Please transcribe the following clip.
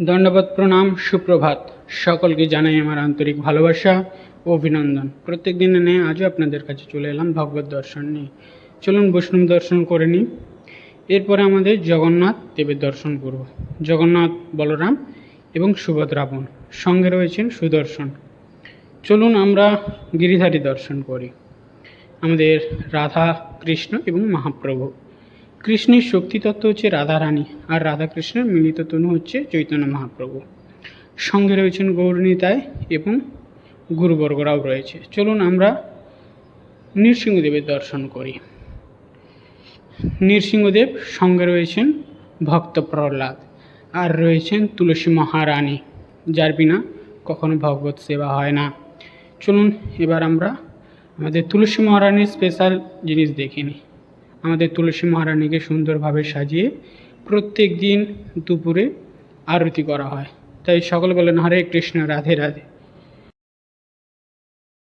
দণ্ডবত প্রণাম, সুপ্রভাত। সকলকে জানাই আমার আন্তরিক ভালোবাসা ও অভিনন্দন। প্রত্যেক দিনে নিয়ে আজও আপনাদের কাছে চলে এলাম ভগবত দর্শন নিয়ে। চলুন বৈষ্ণব দর্শন করে নিই। এরপরে আমাদের জগন্নাথ দেবের দর্শন করব। জগন্নাথ বলরাম এবং সুভদ্রাবণ। সঙ্গে রয়েছেন সুদর্শন। চলুন আমরা গিরিধারী দর্শন করি। আমাদের রাধা, কৃষ্ণ এবং মহাপ্রভু। কৃষ্ণের শক্তিতত্ত্ব হচ্ছে রাধারানী আর রাধাকৃষ্ণের মিলিত তনু হচ্ছে চৈতন্য মহাপ্রভু। সঙ্গে রয়েছেন গৌরনীতায় এবং গুরুবর্গরাও রয়েছে। চলুন আমরা নৃসিংহদেবের দর্শন করি। নৃসিংহদেব সঙ্গে রয়েছেন ভক্ত প্রহ্লাদ আর রয়েছেন তুলসী মহারানী, যার বিনা কখনো ভগবত সেবা হয় না। চলুন এবার আমরা আমাদের তুলসী মহারানীর স্পেশাল জিনিস দেখে নিই। আমাদের তুলসী মহারানীকে সুন্দরভাবে সাজিয়ে প্রত্যেক দিন দুপুরে আরতি করা হয়। তাই সকল বলেন, হরে কৃষ্ণ, রাধে রাধে।